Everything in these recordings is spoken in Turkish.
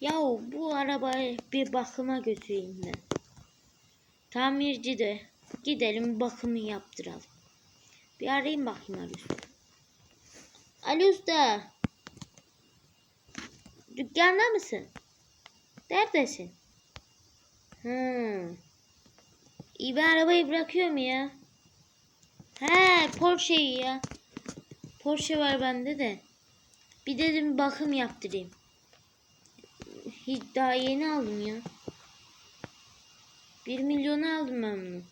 Yahu bu arabayı bir bakıma götüreyim ben. Tamirci de gidelim bakımı yaptıralım. Bir arayayım bakayım Ali Usta. Ali Usta. Dükkanda mısın? Neredesin? Hmm. İyi ben arabayı bırakıyorum ya. He Porsche'yi ya. Porsche var bende de. Bir dedim bakım yaptırayım. Hiç daha yeni aldım ya. 1 milyona aldım ben bunu.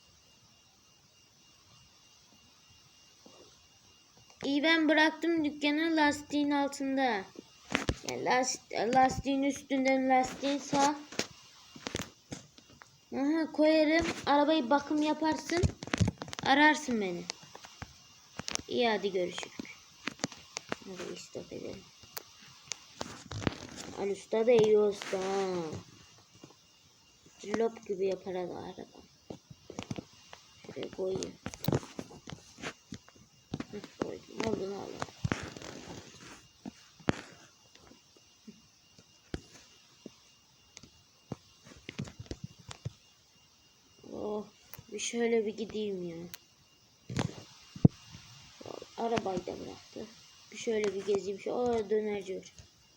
İyi ben bıraktım dükkanı lastiğin altında. Yani last, lastiğin üstünden lastiğin sağ. Aha, koyarım. Arabayı bakım yaparsın. Ararsın beni. İyi hadi görüşürüz. Hadi stop edelim. Ali Usta da iyi usta. Cillop gibi yapar araba. Şuraya koyayım. Hı, koydum. Olduğunu alalım. Oh, bir şöyle bir gideyim ya. Arabayı da bıraktı. Bir şöyle bir gezeyim. Şu o dönerci var.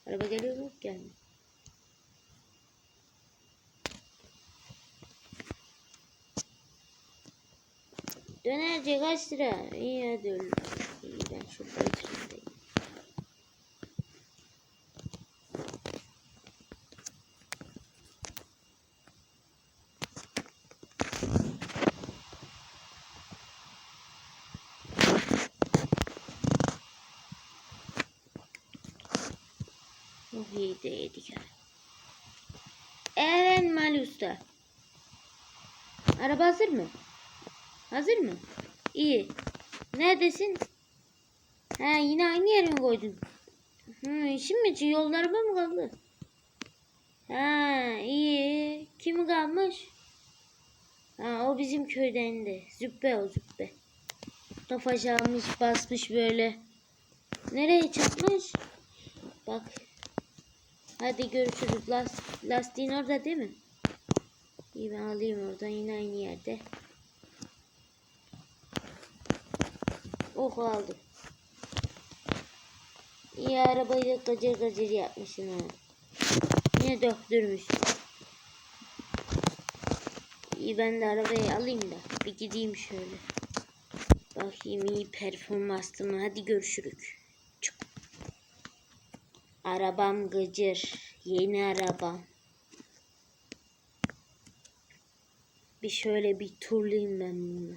Araba geliyor mu? Gelmiyor. Dönerci kaç lira? İyi hadi öyle. İyi ben şurada oturayım. Oh iyi de yedik ha. Evet Mali Usta. Araba hazır mı? Hazır mı? İyi. Neredesin? Ha yine aynı yere mi koydun? Hı, işin mi yolun araba mı kaldı? Ha iyi. Kimi kalmış? Ha o bizim köyden de. Züppe o züppe. Tofaş almış basmış böyle. Nereye çarpmış? Bak. Hadi görüşürüz. Last, lastiğin orada değil mi? İyi ben alayım oradan yine aynı yerde. Oh aldım. İyi arabayı da gacır gacır yapmışsın ha. Yine döktürmüşsün. İyi ben de arabayı alayım da bir gideyim şöyle. Bakayım iyi performanslı mı? Hadi görüşürük. Arabam gıcır. Yeni arabam. Bir şöyle bir turlayayım ben bunu.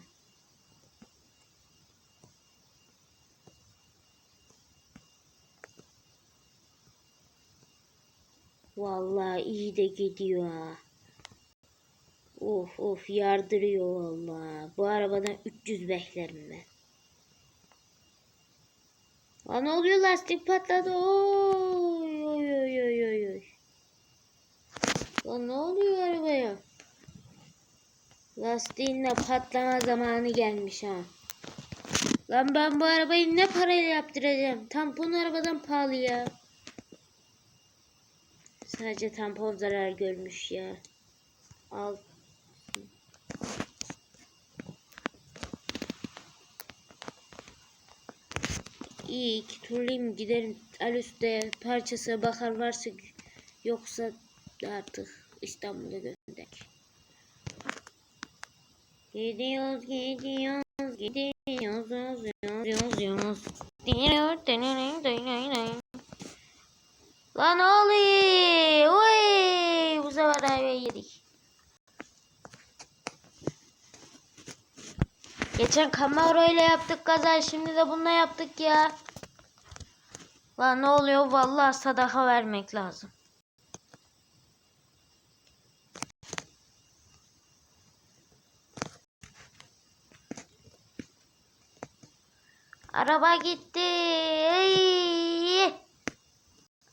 Vallahi iyi de gidiyor ha. Of of yardırıyor vallahi. Bu arabadan 300 beklerim ben. Lan oluyor lastik patladı. Oy oy oy oy oy oy. Lan ne oluyor arabaya? Lastiğin de patlama zamanı gelmiş ha. Lan ben bu arabayı ne parayla yaptıracağım? Tampon arabadan pahalı ya. Sadece tampon zarar görmüş ya. Al. İyi iki turlayayım giderim. Al üstte parçası bakar varsa yoksa artık İstanbul'a gönderdik. Gidiyoruz gidiyoruz gidiyoruz gidiyoruz gidiyoruz. Gidiyor, deniyor, deniyor. Lan oluyor? Oy! Bu sefer ayva yedik. Geçen Camaro ile yaptık kaza şimdi de bununla yaptık ya. Lan ne oluyor? Vallahi sadaka vermek lazım. Araba gitti. Ey!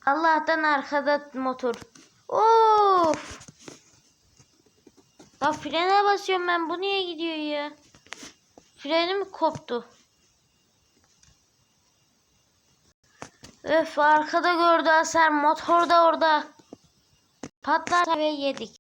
Allah'tan arkada motor. Of! Ya frene basıyorum ben. Bu niye gidiyor ya? Frenim koptu. Öf arkada gördü hasar. Motor da orada. Patlar ve yedik.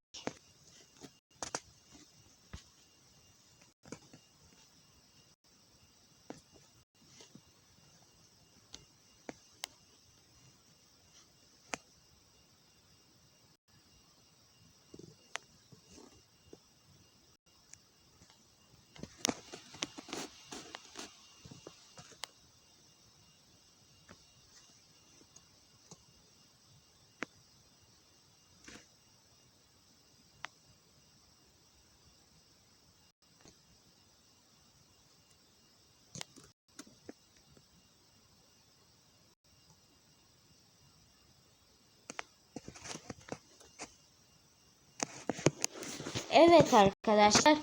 Evet arkadaşlar.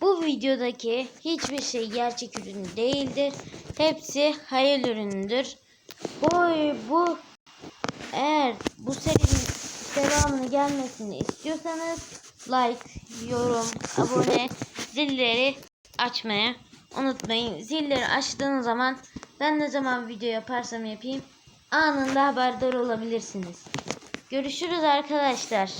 Bu videodaki hiçbir şey gerçek ürün değildir. Hepsi hayal ürünüdür. Bu, bu eğer bu serinin devamını gelmesini istiyorsanız like, yorum, abone, zilleri açmayı unutmayın. Zilleri açtığınız zaman ben ne zaman video yaparsam yapayım anında haberdar olabilirsiniz. Görüşürüz arkadaşlar.